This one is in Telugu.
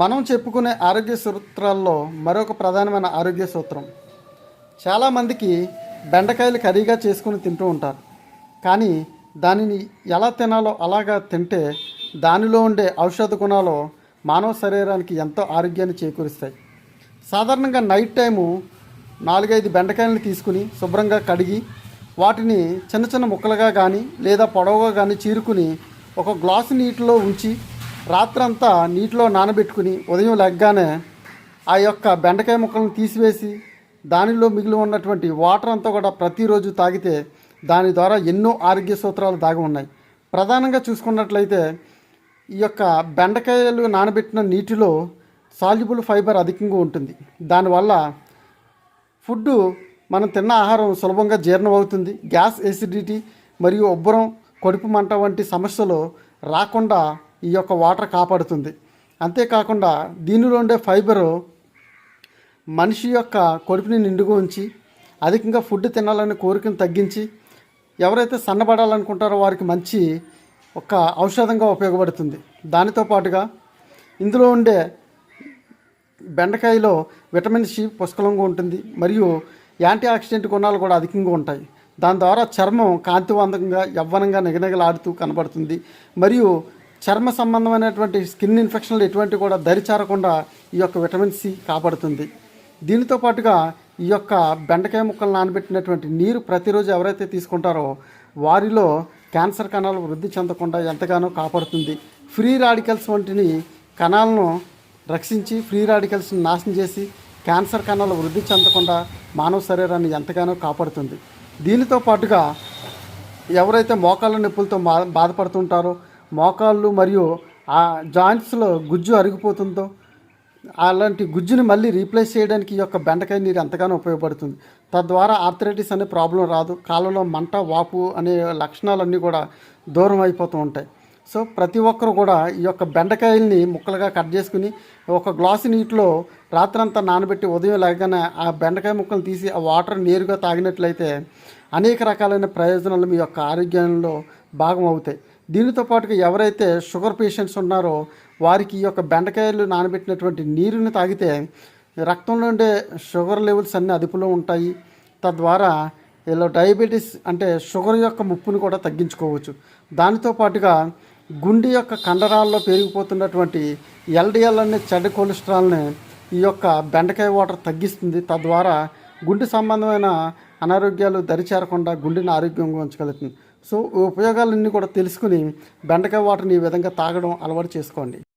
మనం చెప్పుకునే ఆరోగ్య సూత్రాల్లో మరొక ప్రధానమైన ఆరోగ్య సూత్రం. చాలామందికి బెండకాయలు కర్రీగా చేసుకుని తింటూ ఉంటారు. కానీ దానిని ఎలా తినాలో అలాగా తింటే దానిలో ఉండే ఔషధ గుణాలు మానవ శరీరానికి ఎంతో ఆరోగ్యాన్ని చేకూరుస్తాయి. సాధారణంగా నైట్ టైము నాలుగైదు బెండకాయలను తీసుకుని శుభ్రంగా కడిగి వాటిని చిన్న చిన్న ముక్కలుగా కానీ లేదా పొడవుగా కానీ చీరుకుని ఒక గ్లాసు నీటిలో ఉంచి రాత్రంతా నీటిలో నానబెట్టుకుని ఉదయం లెగ్గానే ఆ యొక్క బెండకాయ ముక్కలను తీసివేసి దానిలో మిగిలి ఉన్నటువంటి వాటర్ అంతా కూడా ప్రతిరోజు తాగితే దాని ద్వారా ఎన్నో ఆరోగ్య సూత్రాలు దాగి ఉన్నాయి. ప్రధానంగా చూసుకున్నట్లయితే ఈ యొక్క బెండకాయలు నానబెట్టిన నీటిలో సాల్యుబుల్ ఫైబర్ అధికంగా ఉంటుంది. దానివల్ల ఫుడ్ మనం తిన్న ఆహారం సులభంగా జీర్ణం అవుతుంది గ్యాస్ ఎసిడిటీ మరియు ఉబ్బరం కడుపు మంట వంటి సమస్యలు రాకుండా ఈ యొక్క వాటర్ కాపాడుతుంది. అంతేకాకుండా దీనిలో ఉండే ఫైబరు మనిషి యొక్క కొడుపుని నిండుగా ఉంచి అధికంగా ఫుడ్ తినాలనే కోరికను తగ్గించి ఎవరైతే సన్నబడాలనుకుంటారో వారికి మంచి ఒక ఔషధంగా ఉపయోగపడుతుంది. దానితో పాటుగా ఇందులో ఉండే బెండకాయలో విటమిన్ సి పుష్కలంగా ఉంటుంది. మరియు యాంటీ ఆక్సిడెంట్ గుణాలు కూడా అధికంగా ఉంటాయి. దాని ద్వారా చర్మం కాంతివంతంగా యవ్వనంగా నిగనిగలాడుతూ కనబడుతుంది. మరియు చర్మ సంబంధమైనటువంటి స్కిన్ ఇన్ఫెక్షన్లు ఎటువంటి కూడా దరిచారకుండా ఈ యొక్క విటమిన్ సి కాపాడుతుంది. దీనితో పాటుగా ఈ యొక్క బెండకాయ ముక్కలు నానబెట్టినటువంటి నీరు ప్రతిరోజు ఎవరైతే తీసుకుంటారో వారిలో క్యాన్సర్ కణాలు వృద్ధి చెందకుండా ఎంతగానో కాపాడుతుంది. ఫ్రీ రాడికల్స్ వంటిని కణాలను రక్షించి ఫ్రీ రాడికల్స్ని నాశనం చేసి క్యాన్సర్ కణాలు వృద్ధి చెందకుండా మానవ శరీరాన్ని ఎంతగానో కాపాడుతుంది. దీనితో పాటుగా ఎవరైతే మోకాళ్ళ నొప్పులతో బాధపడుతుంటారో మోకాళ్ళు మరియు ఆ జాయింట్స్లో గుజ్జు అరిగిపోతుందో అలాంటి గుజ్జుని మళ్ళీ రీప్లేస్ చేయడానికి ఈ యొక్క బెండకాయ నీరు ఎంతగానో ఉపయోగపడుతుంది. తద్వారా ఆర్థరైటిస్ అనే ప్రాబ్లం రాదు. కాళ్ళలో మంట వాపు అనే లక్షణాలన్నీ కూడా దూరం అయిపోతూ ఉంటాయి. సో ప్రతి ఒక్కరు కూడా ఈ యొక్క బెండకాయల్ని ముక్కలుగా కట్ చేసుకుని ఒక గ్లాసు నీటిలో రాత్రంతా నానబెట్టి ఉదయం లేకగానే ఆ బెండకాయ ముక్కలు తీసి ఆ వాటర్ నేరుగా తాగినట్లయితే అనేక రకాలైన ప్రయోజనాలు మీ యొక్క ఆరోగ్యంలో భాగం అవుతాయి. దీనితో పాటుగా ఎవరైతే షుగర్ పేషెంట్స్ ఉన్నారో వారికి ఈ యొక్క బెండకాయలు నానబెట్టినటువంటి నీరుని తాగితే రక్తంలో ఉండే షుగర్ లెవెల్స్ అన్నీ అదుపులో ఉంటాయి. తద్వారా ఇలా డయాబెటీస్ అంటే షుగర్ యొక్క ముప్పును కూడా తగ్గించుకోవచ్చు. దానితో పాటుగా గుండె యొక్క కండరాల్లో పెరిగిపోతున్నటువంటి ఎల్డిఎల్ అనే చెడ్డ కొలెస్ట్రాల్ని ఈ యొక్క బెండకాయ వాటర్ తగ్గిస్తుంది. తద్వారా గుండె సంబంధమైన అనారోగ్యాలు దరిచేరకుండా గుండెని ఆరోగ్యంగా ఉంచగలుగుతుంది. సో ఉపయోగాలన్నీ కూడా తెలుసుకుని బెండకాయ వాటర్ని ఈ విధంగా తాగడం అలవాటు చేసుకోండి.